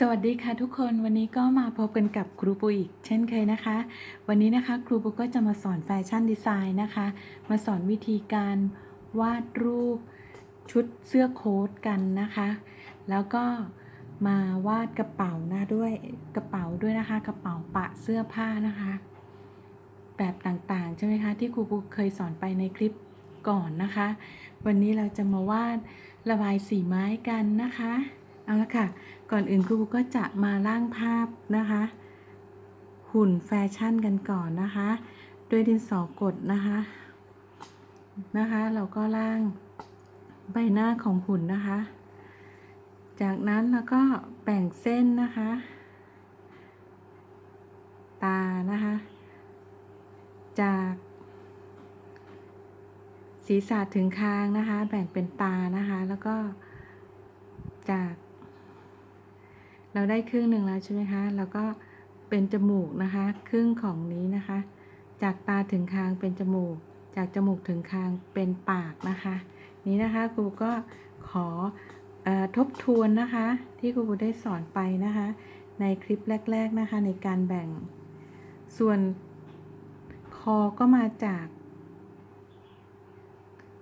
สวัสดีค่ะทุกคนวันนี้ก็มาพบกันกับครูปูอีกเช่นเคยนะคะ วันนี้นะคะครูปูก็จะมาสอนแฟชั่นดีไซน์นะคะ มาสอนวิธีการวาดรูปชุดเสื้อโค้ทกันนะคะ แล้วก็มาวาดกระเป๋านะด้วยกระเป๋าด้วยนะคะ กระเป๋าปะเสื้อผ้านะคะ แบบต่างๆใช่ไหมคะที่ครูปูเคยสอนไปในคลิปก่อนนะคะ วันนี้เราจะมาวาดระบายสีไม้กันนะคะเอาละค่ะ ก่อนอื่นครูก็จะมาร่างภาพนะคะ หุ่นแฟชั่นกันก่อนนะคะ ด้วยดินสอกดนะคะนะคะ เราก็ร่างใบหน้าของหุ่นนะคะ จากนั้นเราก็แบ่งเส้นนะคะ ตานะคะ จากศีรษะถึงคางนะคะ แบ่งเป็นตานะคะ แล้วก็จาก เราได้ครึ่งหนึ่งแล้วใช่ไหมคะแล้วก็เป็นจมูกนะคะ ครึ่งของนี้นะคะ จากตาถึงคางเป็นจมูก จากจมูกถึงคางเป็นปากนะคะ นี้นะคะครูก็ขอเออทบทวนนะคะ ที่ครูได้สอนไปนะคะ ในคลิปแรก ๆนะคะในการแบ่ง ส่วนคอก็มาจาก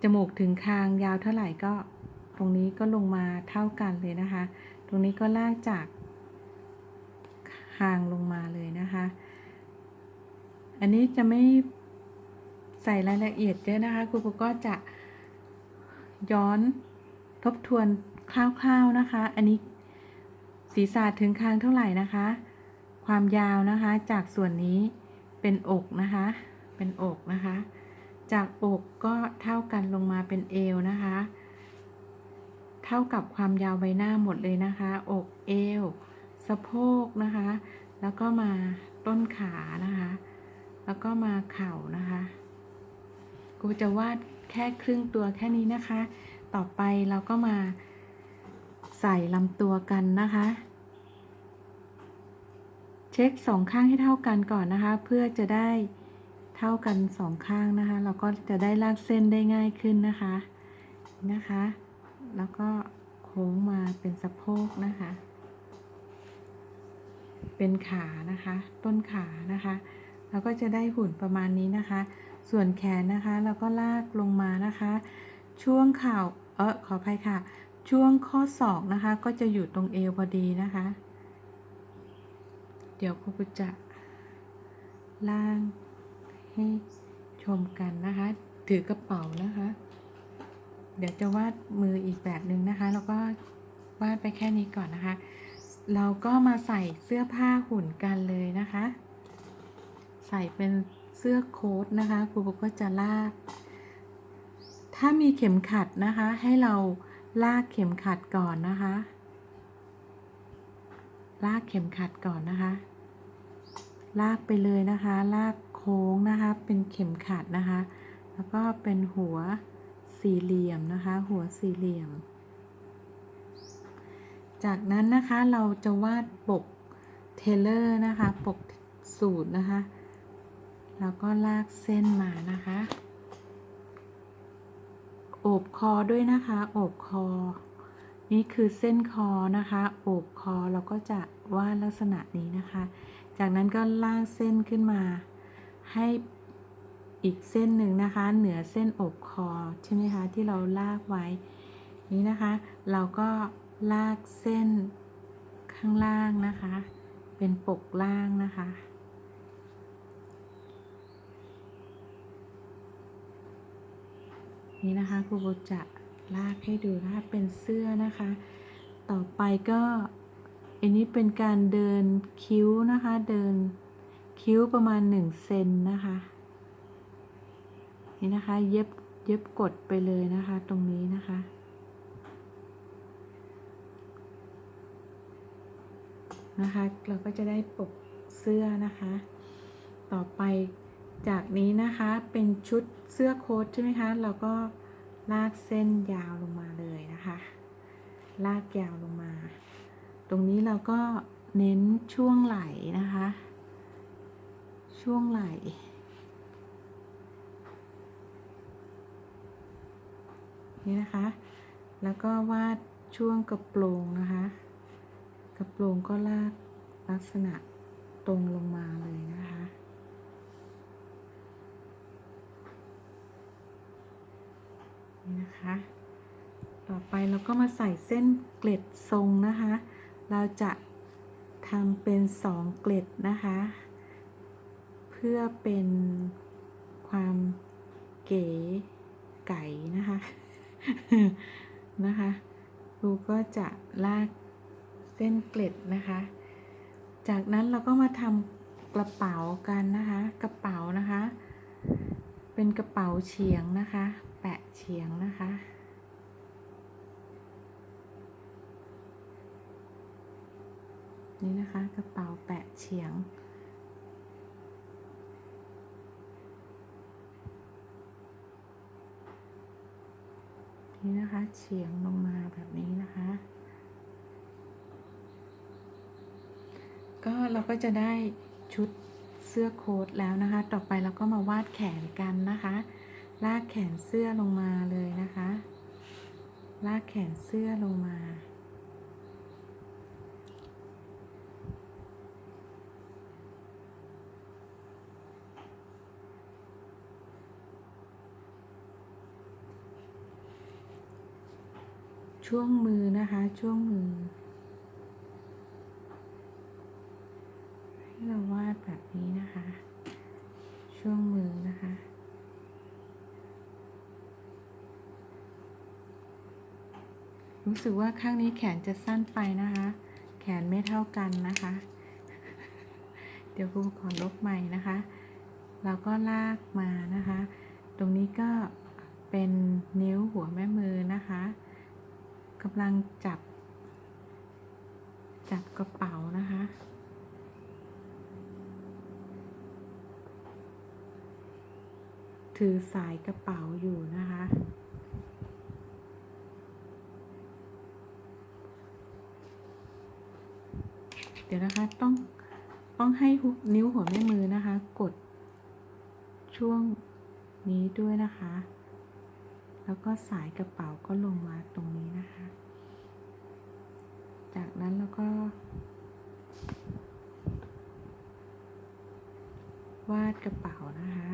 จมูกถึงคางยาวเท่าไหร่ก็ ตรงนี้ก็ลงมาเท่ากันเลยนะคะ ตรงนี้ก็ลากจาก คางลงมาเลยนะคะ อันนี้จะไม่ใส่รายละเอียดเยอะนะคะครูก็จะย้อนทบทวนคร่าวๆนะคะ อันนี้ศีรษะถึงคางเท่าไหร่นะคะ ความยาวนะคะ จากส่วนนี้เป็นอกนะคะ เป็นอกนะคะ จากอกก็เท่ากันลงมาเป็นเอวนะคะ เท่ากับความยาวใบหน้าหมดเลยนะคะ อกเอว สะโพกนะคะ แล้วก็มาต้นขานะคะ แล้วก็มาเข่านะคะกูจะวาดแค่ครึ่งตัวแค่นี้นะคะ ต่อไปเราก็มาใส่ลำตัวกันนะคะ เช็คสองข้างให้เท่ากันก่อนนะคะ เพื่อจะได้เท่ากันสองข้างนะคะ เราก็จะได้ลากเส้นได้ง่ายขึ้นนะคะนะคะ แล้วก็โค้งมาเป็นสะโพกนะคะ เป็นขานะคะ ต้นขานะคะเราก็จะได้หุ่นประมาณนี้นะคะ ส่วนแขนนะคะเราก็ลากลงมานะคะ ช่วงข่าเออขออภัยค่ะ ช่วงข้อศอกนะคะ ก็จะอยู่ตรงเอวพอดีนะคะ เดี๋ยวครูจะล่างให้ชมกันนะคะ ถือกระเป๋านะคะ เดี๋ยวจะวาดมืออีกแบบหนึ่งนะคะ แล้วก็วาดไปแค่นี้ก่อนนะคะ เราก็มาใส่เสื้อผ้าหุ่นกันเลยนะคะ ใส่เป็นเสื้อโค้ทนะคะครูบอกก็จะลาก ถ้ามีเข็มขัดนะคะ ให้เราลากเข็มขัดก่อนนะคะ ลากเข็มขัดก่อนนะคะ ลากไปเลยนะคะ ลากโค้งนะคะ เป็นเข็มขัดนะคะ แล้วก็เป็นหัวสี่เหลี่ยมนะคะ หัวสี่เหลี่ยม จากนั้นนะคะเราจะวาดปกเทเลอร์นะคะ ปกสูตรนะคะ แล้วก็ลากเส้นมานะคะ โอบคอด้วยนะคะ โอบคอ นี่คือเส้นคอนะคะ โอบคอเราก็จะวาดลักษณะนี้นะคะ จากนั้นก็ลากเส้นขึ้นมา ให้อีกเส้นหนึ่งนะคะ เหนือเส้นอกคอใช่ไหมคะที่เราลากไว้ นี้นะคะ เราก็ ลากเส้นข้างล่างนะคะ เป็นปกล่างนะคะ นี่นะคะครูโบจะลากให้ดูนะคะเป็นเสื้อนะคะ ต่อไปก็อันนี้เป็นการเดินคิ้วนะคะ เดินคิ้วประมาณ1เซนนะคะ นี่นะคะเย็บเย็บกดไปเลยนะคะตรงนี้นะคะ นะคะ เราก็จะได้ปกเสื้อนะคะ ต่อไปจากนี้นะคะเป็นชุดเสื้อโค้ทใช่ไหมคะ เราก็ลากเส้นยาวลงมาเลยนะคะ ลากยาวลงมา ตรงนี้เราก็เน้นช่วงไหล่นะคะ ช่วงไหล่นี่นะคะ แล้วก็วาดช่วงกระโปรงนะคะ ระโปรงก็ลากลักษณะตรงลงมาเลยนะคะ นี่นะคะ ต่อไปเราก็มาใส่เส้นเกล็ดทรงนะคะ เราจะทำเป็นสองเกล็ดนะคะ เพื่อเป็นความเก๋ไก่นะคะ นะคะครูก็จะลาก ส้นเกล็ดนะคะ จากนั้นเราก็มาทำกระเป๋ากันนะคะ กระเป๋านะคะ เป็นกระเป๋าเฉียงนะคะ แปะเฉียงนะคะนี่นะคะกระเป๋าแปะเฉียง นี่นะคะเฉียงลงมาแบบนี้นะคะ ก็เราก็จะได้ชุดเสื้อโค้ทแล้วนะคะ ต่อไปเราก็มาวาดแขนกันนะคะ ลากแขนเสื้อลงมาเลยนะคะ ลากแขนเสื้อลงมาช่วงมือนะคะ ช่วงมือ ให้เราวา ดแบบนี้นะคะ ช่วงมือนะคะ รู้สึกว่าข้างนี้แขนจะสั้นไปนะคะ แขนไม่เท่ากันนะคะ เดี๋ยวครูขอลบใหม่นะคะ เราก็ลากมานะคะ ตรงนี้ก็เป็นนิ้วหัวแม่มือนะคะกำลังจับ จับกระเป๋านะคะ ถือสายกระเป๋าอยู่นะคะ เดี๋ยวนะคะต้องต้องให้หุบนิ้วหัวแม่มือนะคะ กดช่วงนี้ด้วยนะคะ แล้วก็สายกระเป๋าก็ลงมาตรงนี้นะคะ จากนั้นเราก็วาดกระเป๋านะคะ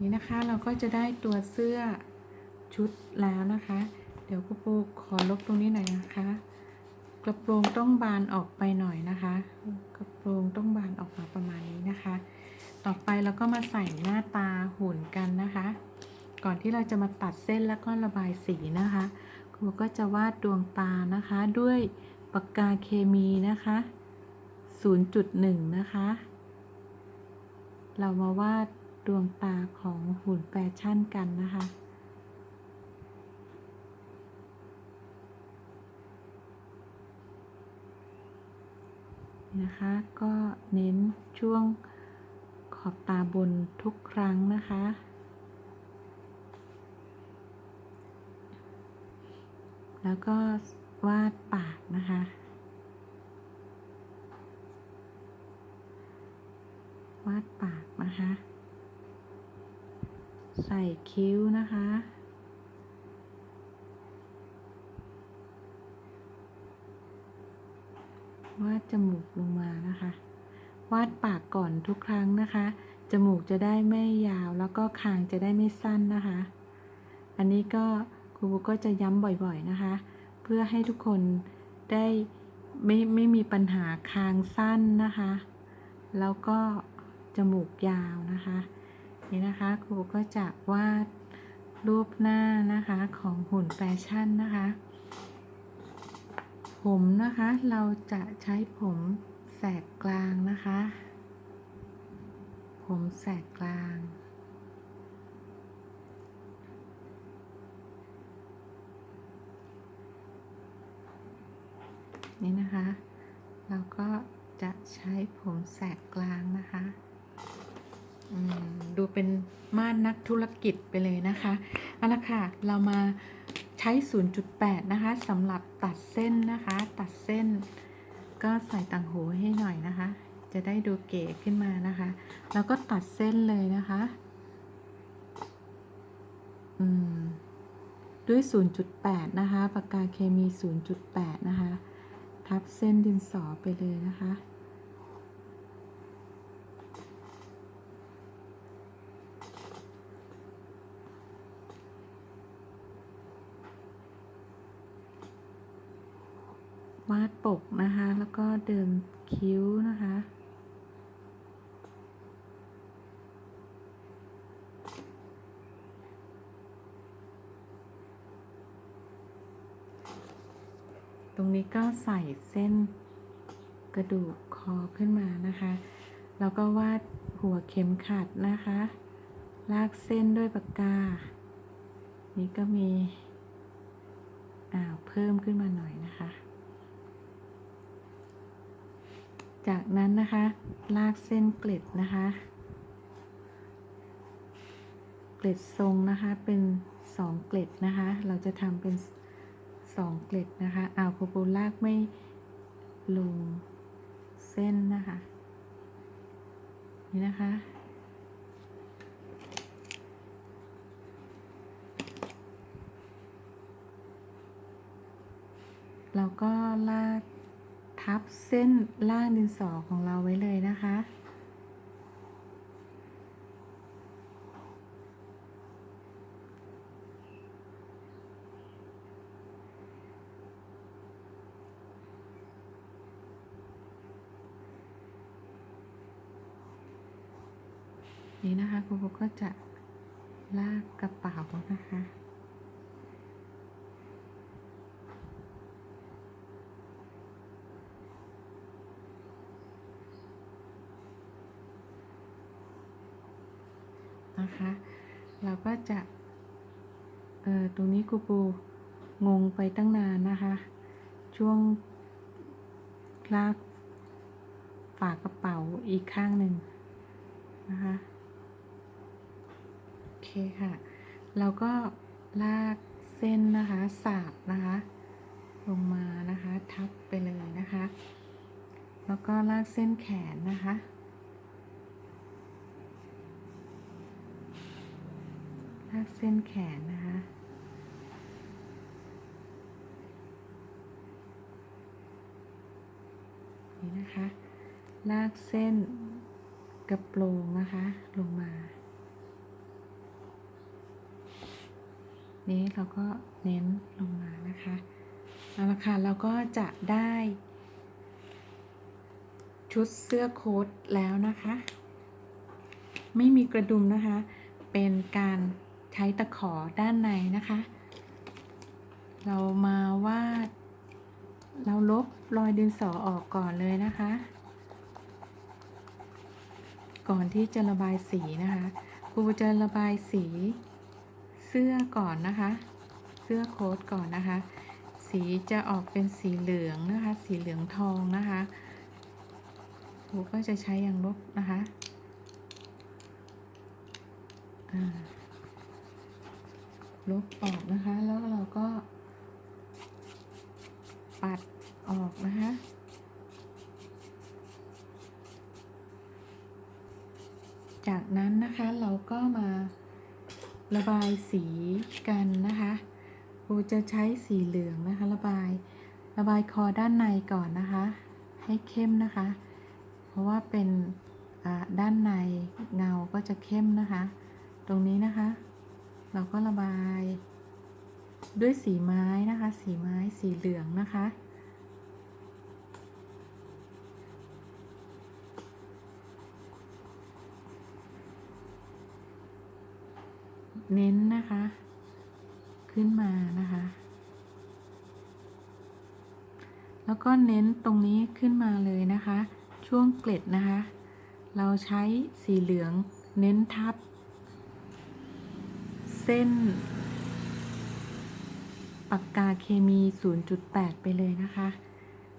นี่นะคะเราก็จะได้ตัวเสื้อชุดแล้วนะคะ เดี๋ยวครูปูขอลบตรงนี้หน่อยนะคะ กระโปรงต้องบานออกไปหน่อยนะคะ กระโปรงต้องบานออกมาประมาณนี้นะคะ ต่อไปเราก็มาใส่หน้าตาหุ่นกันนะคะ ก่อนที่เราจะมาตัดเส้นแล้วก็ระบายสีนะคะครูก็จะวาดดวงตานะคะด้วยปากกาเคมีนะคะ 0.1 นะคะ เรามาวาด ดวงตาของหุ่นแฟชั่นกันนะคะ นะคะ ก็เน้นช่วงขอบตาบนทุกครั้งนะคะ แล้วก็วาดปากนะคะวาดปากนะคะ ใส่คิ้วนะคะ วาดจมูกลงมานะคะ วาดปากก่อนทุกครั้งนะคะ จมูกจะได้ไม่ยาวแล้วก็คางจะได้ไม่สั้นนะคะ อันนี้ก็ครูก็จะย้ำบ่อยๆนะคะ เพื่อให้ทุกคนได้ไม่ไม่มีปัญหาคางสั้นนะคะ แล้วก็จมูกยาวนะคะ นี่นะคะ ครูก็จะวาดรูปหน้านะคะของหุ่นแฟชั่นนะคะ ผมนะคะเราจะใช้ผมแสกกลางนะคะ ผมแสกกลางนี่นะคะ เราก็จะใช้ผมแสกกลางนะคะ ดูเป็นม่านนักธุรกิจไปเลยนะคะเอาละค่ะ เรามาใช้ 0.8 นะคะสำหรับตัดเส้นนะคะ ตัดเส้น ก็ใส่ต่างหูให้หน่อยนะคะ จะได้ดูเก๋ขึ้นมานะคะ แล้วก็ตัดเส้นเลยนะคะด้วย 0.8 นะคะ ปากกาเคมี 0.8 นะคะ ทับเส้นดินสอไปเลยนะคะาดปกนะคะ แล้วก็เดินคิ้วนะคะ ตรงนี้ก็ใส่เส้นกระดูกคอขึ้นมานะคะ แล้วก็วาดหัวเข็มขัดนะคะ ลากเส้นด้วยปากกา นี่ก็มีอ่าว เพิ่มขึ้นมาหน่อยนะคะ จากนั้นนะคะ ลากเส้นเกล็ดนะคะ เกล็ดทรงนะคะเป็นสองเกล็ดนะคะ เราจะทำเป็นสองเกล็ดนะคะอ้าวครูปูลากไม่ลงเส้นนะคะ นี่นะคะเราก็ลาก ทับเส้นล่างดินสอของเราไว้เลยนะคะ นี่นะคะครูก็จะลากกระเป๋านะคะ นะคะ เราก็จะ เออตรงนี้ครูปูงงไปตั้งนานนะคะ ช่วงลากฝากระเป๋าอีกข้างหนึ่งนะคะ โอเคค่ะ เราก็ลากเส้นนะคะสาบนะคะ ลงมานะคะ ทับไปเลยนะคะ แล้วก็ลากเส้นแขนนะคะ ลากเส้นแขนนะคะนี่นะคะ ลากเส้นกระโปรงนะคะ ลงมา นี้เราก็เน้นลงมานะคะเอาละค่ะเราก็จะได้ ชุดเสื้อโค้ทแล้วนะคะ ไม่มีกระดุมนะคะ เป็นการ ใช้ตะขอด้านในนะคะ เรามาวาด เราลบรอยดินสอออกก่อนเลยนะคะ ก่อนที่จะระบายสีนะคะครูจะระบายสีเสื้อก่อนนะคะ เสื้อโค้ทก่อนนะคะ สีจะออกเป็นสีเหลืองนะคะ สีเหลืองทองนะคะครูก็จะใช้อย่างลบนะคะอ่า ลบออกนะคะ แล้วเราก็ ปัดออกนะคะจากนั้นนะคะเราก็มาระบายสีกันนะคะครูจะใช้สีเหลืองนะคะ ระบายระบายคอด้านในก่อนนะคะ ให้เข้มนะคะ เพราะว่าเป็นด้านในเงาก็จะเข้มนะคะ ตรงนี้นะคะ เราก็ระบาย ด้วยสีไม้นะคะ สีไม้สีเหลืองนะคะ เน้นนะคะ ขึ้นมานะคะ แล้วก็เน้นตรงนี้ขึ้นมาเลยนะคะ ช่วงเกล็ดนะคะ เราใช้สีเหลืองเน้นทับ ส้น ปากกาเคมี 0.8 ไปเลยนะคะ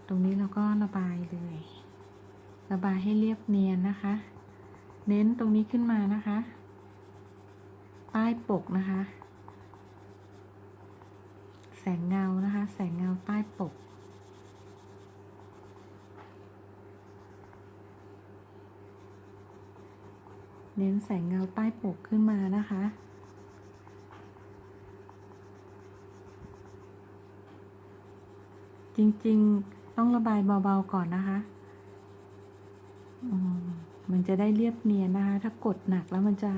ตรงนี้เราก็ระบายเลย ระบายให้เรียบเนียนนะคะ เน้นตรงนี้ขึ้นมานะคะใต้ปกนะคะ แสงเงานะคะ แสงเงาใต้ปกเน้นแสงเงาใต้ปกขึ้นมานะคะ ริง ๆ ต้องระบายเบาๆก่อนนะคะมมันจะได้เรียบเนียนนะคะ ถ้ากดหนักแล้วมันจะ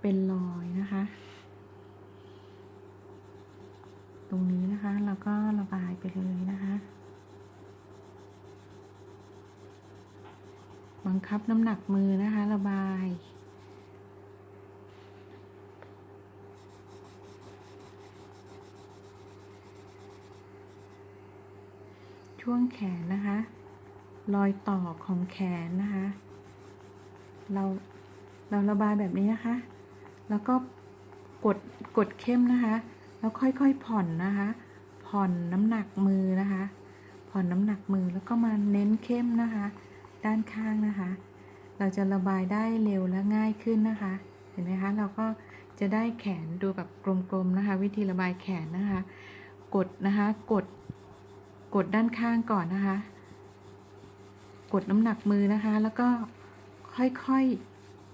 เป็นรอยนะคะ ตรงนี้นะคะเราก็ระบายไปเลยนะคะ บังคับน้ำหนักมือนะคะ ระบาย ช่วงแขนนะคะ รอยต่อของแขนนะคะ เราเราระบายแบบนี้นะคะ แล้วก็กดกดเข้มนะคะ แล้วค่อยๆผ่อนนะคะ ผ่อนน้ำหนักมือนะคะ ผ่อนน้ำหนักมือแล้วก็มาเน้นเข้มนะคะ ด้านข้างนะคะ เราจะระบายได้เร็วและง่ายขึ้นนะคะ เห็นไหมคะ เราก็จะได้แขนดูแบบกลมๆนะคะ วิธีระบายแขนนะคะ กดนะคะ กด กดด้านข้างก่อนนะคะ กดน้ำหนักมือนะคะ แล้วก็ค่อย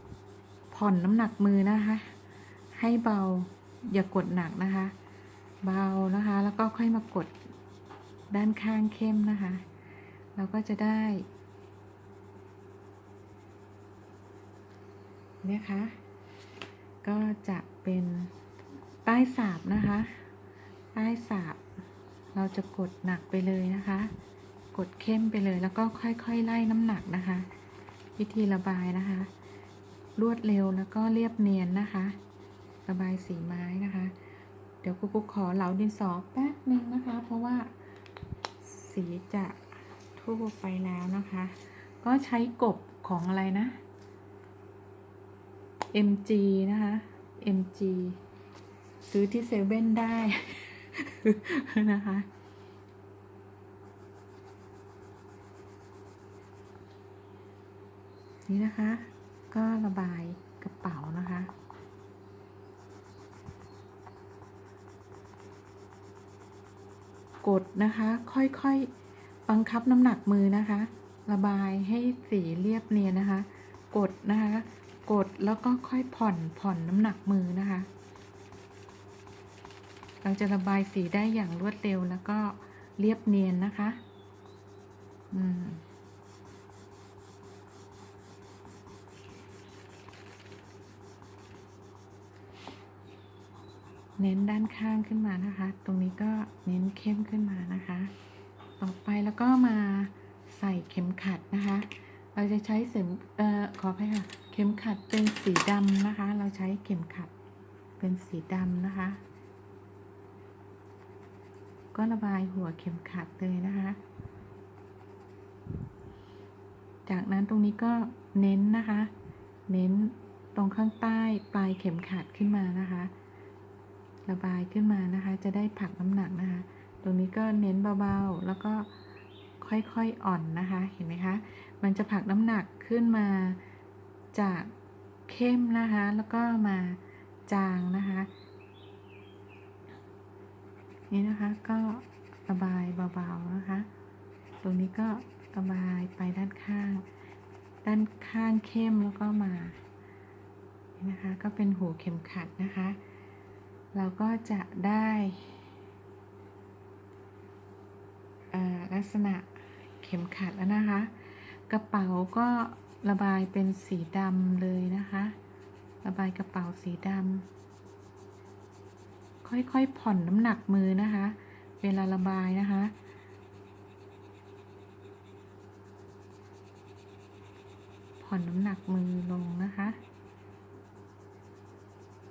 ๆ ผ่อนน้ำหนักมือนะคะ ให้เบาอย่ากดหนักนะคะ เบานะคะ แล้วก็ค่อยมากดด้านข้างเข้มนะคะ เราก็จะได้นะคะ ก็จะเป็นใต้สาบนะคะ ใต้สาบ เราจะกดหนักไปเลยนะคะ กดเข้มไปเลยแล้วก็ค่อยๆไล่น้ำหนักนะคะ วิธีระบายนะคะ รวดเร็วแล้วก็เรียบเนียนนะคะ ระบายสีไม้นะคะ เดี๋ยวกุ๊กขอเหลาดินสอแป๊บนึงนะคะ เพราะว่าสีจะทั่วไปแล้วนะคะ ก็ใช้กบของอะไรนะ MG นะคะ MG ซื้อที่เซเว่นได้ นะคะ นี่นะคะ ก็ระบายกระเป๋านะคะกดนะคะ ค่อยๆ บังคับน้ำหนักมือนะคะ ระบายให้สีเรียบเนียนนะคะ กดนะคะ กดแล้วก็ค่อยผ่อนผ่อนน้ำหนักมือนะคะ เราจะระบายสีได้อย่างรวดเร็วแล้วก็เรียบเนียนนะคะ อืมเน้นด้านข้างขึ้นมานะคะ ตรงนี้ก็เน้นเข้มขึ้นมานะคะ ต่อไปแล้วก็มาใส่เข็มขัดนะคะ เราจะใช้เสมเอ่อขออภัยค่ะ เข็มขัดเป็นสีดำนะคะ เราใช้เข็มขัดเป็นสีดำนะคะ ก็ระบายหัวเข็มขัดเลยนะคะ จากนั้นตรงนี้ก็เน้นนะคะ เน้นตรงข้างใต้ปลายเข็มขัดขึ้นมานะคะ ระบายขึ้นมานะคะ จะได้ผลักน้ำหนักนะคะ ตรงนี้ก็เน้นเบาๆ แล้วก็ค่อยๆอ่อนนะคะ เห็นไหมคะ มันจะผลักน้ำหนักขึ้นมาจากเข้มนะคะ แล้วก็มาจางนะคะ นี่นะคะก็ระบายเบาๆนะคะ ตรงนี้ก็ระบายไปด้านข้าง ด้านข้างเข้มแล้วก็มานี่นะคะก็เป็นหูเข็มขัดนะคะ เราก็จะได้ลักษณะเข็มขัดแล้วนะคะ กระเป๋าก็ระบายเป็นสีดำเลยนะคะ ระบายกระเป๋าสีดำ ค่อยๆผ่อนน้ำหนักมือนะคะ เวลาระบายนะคะ ผ่อนน้ำหนักมือลงนะคะ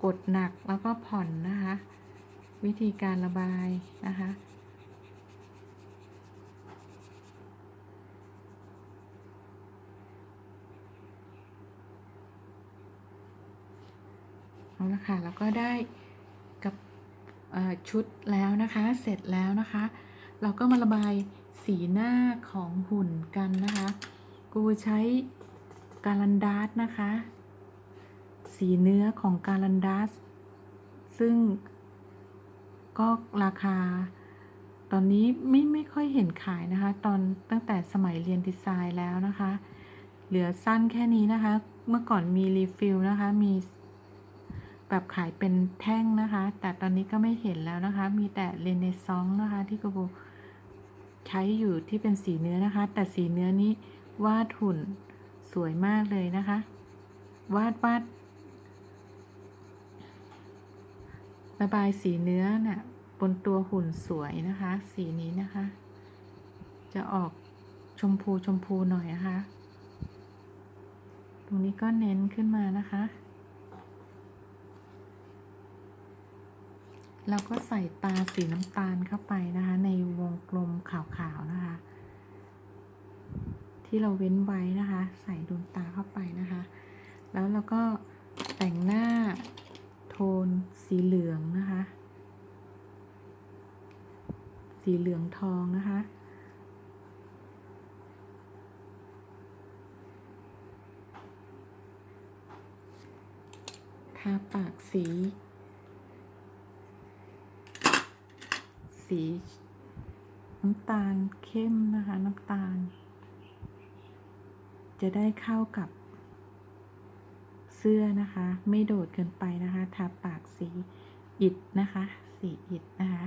กดหนักแล้วก็ผ่อนนะคะ วิธีการระบายนะคะเอาละค่ะแล้วก็ได้ ชุดแล้วนะคะ เสร็จแล้วนะคะ เราก็มาระบายสีหน้าของหุ่นกันนะคะ กูใช้การันดาสนะคะ สีเนื้อของการันดัสซึ่งก็ราคา ตอนนี้ไม่ไม่ค่อยเห็นขายนะคะ ตอนตั้งแต่สมัยเรียนดีไซน์แล้วนะคะ เหลือสั้นแค่นี้นะคะ เมื่อก่อนมีรีฟิลนะคะ มี แบบขายเป็นแท่งนะคะ แต่ตอนนี้ก็ไม่เห็นแล้วนะคะ มีแต่เรเนซองนะคะ ที่กูใช้อยู่ที่เป็นสีเนื้อนะคะ แต่สีเนื้อนี้วาดหุ่นสวยมากเลยนะคะ วาดวาดระบายสีเนื้อน่ะบนตัวหุ่นสวยนะคะ สีนี้นะคะ จะออกชมพูชมพูหน่อยนะคะ ตรงนี้ก็เน้นขึ้นมานะคะ เราก็ใส่ตาสีน้ำตาลเข้าไปนะคะ ในวงกลมขาวๆนะคะ ที่เราเว้นไว้นะคะ ใส่ดวงตาเข้าไปนะคะ แล้วเราก็แต่งหน้าโทนสีเหลืองนะคะ สีเหลืองทองนะคะทาปากสี สีน้ำตาลเข้มนะคะ น้ำตาล จะได้เข้ากับ เสื้อนะคะ ไม่โดดเกินไปนะคะ ทาปากสีอิดนะคะ สีอิดนะคะ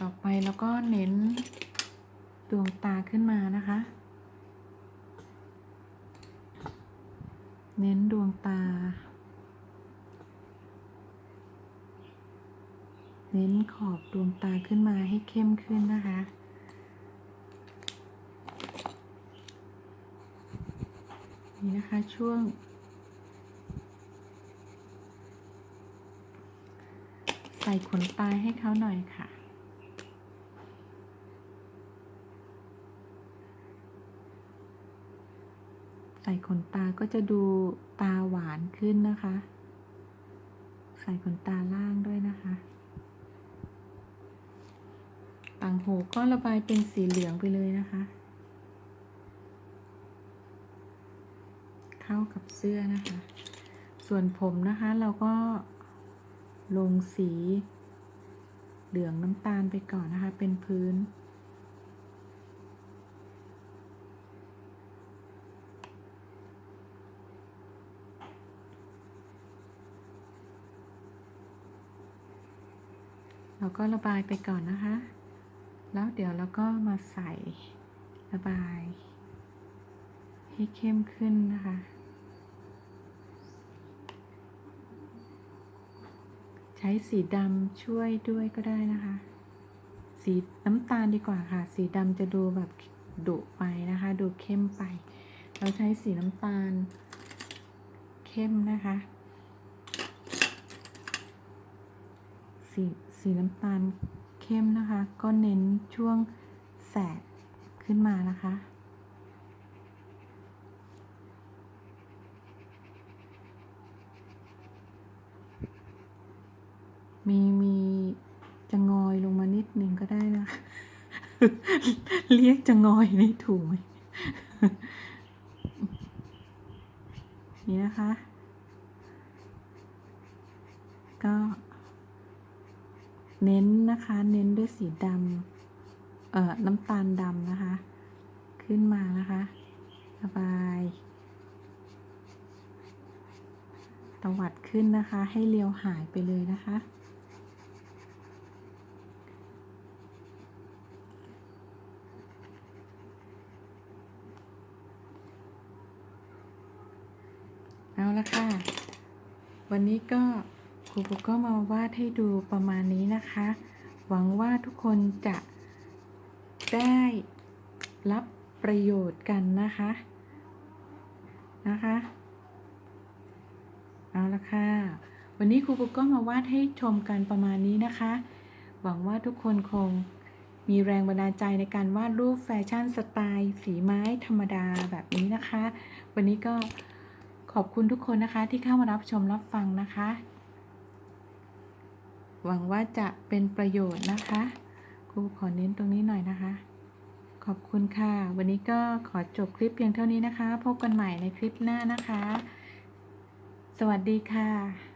ต่อไปแล้วก็เน้นดวงตาขึ้นมานะคะ เน้นดวงตา เน้นขอบดวงตาขึ้นมาให้เข้มขึ้นนะคะ นี่นะคะช่วง ใส่ขนตาให้เขาหน่อยค่ะใส่ขนตาก็จะดูตาหวานขึ้นนะคะ ใส่ขนตาล่างด้วยนะคะ ต่างหูก็ระบายเป็นสีเหลืองไปเลยนะคะ เข้ากับเสื้อนะคะ ส่วนผมนะคะเราก็ลงสีเหลืองน้ำตาลไปก่อนนะคะ เป็นพื้นเราก็ระบายไปก่อนนะคะ แล้วเดี๋ยวเราก็มาใส่ระบาย ให้เข้มขึ้นนะคะใช้สีดำช่วยด้วยก็ได้นะคะ สีน้ำตาลดีกว่าค่ะ สีดำจะดูแบบดุไปนะคะ ดูเข้มไป เราใช้สีน้ำตาล เข้มนะคะ สีสีน้ำตาล เข้มนะคะ ก็เน้นช่วงแสกขึ้นมานะคะ มีมีจะงอยลงมานิดนึงก็ได้นะคะเรียกจะงอยนี่ถูกไหมนี่นะคะ ก็ เน้นนะคะเน้นด้วยสีดำเอ่อน้ำตาลดำนะคะ ขึ้นมานะคะระบายตวัดขึ้นนะคะ ให้เลียวหายไปเลยนะคะ เอาละค่ะ วันนี้ก็ รูปุ๊กก็มาวาดให้ดูประมาณนี้นะคะ หวังว่าทุกคนจะได้รับประโยชน์กันนะคะนะคะเอาละค่ะ วันนี้ครูปุ๊กก็มาวาดให้ชมกันประมาณนี้นะคะ หวังว่าทุกคนคงมีแรงบันดาลใจในการวาดรูปแฟชั่นสไตล์สีไม้ธรรมดาแบบนี้นะคะ วันนี้ก็ขอบคุณทุกคนนะคะที่เข้ามารับชมรับฟังนะคะ หวังว่าจะเป็นประโยชน์นะคะ ครูขอเน้นตรงนี้หน่อยนะคะ ขอบคุณค่ะ วันนี้ก็ขอจบคลิปเพียงเท่านี้นะคะ พบกันใหม่ในคลิปหน้านะคะ สวัสดีค่ะ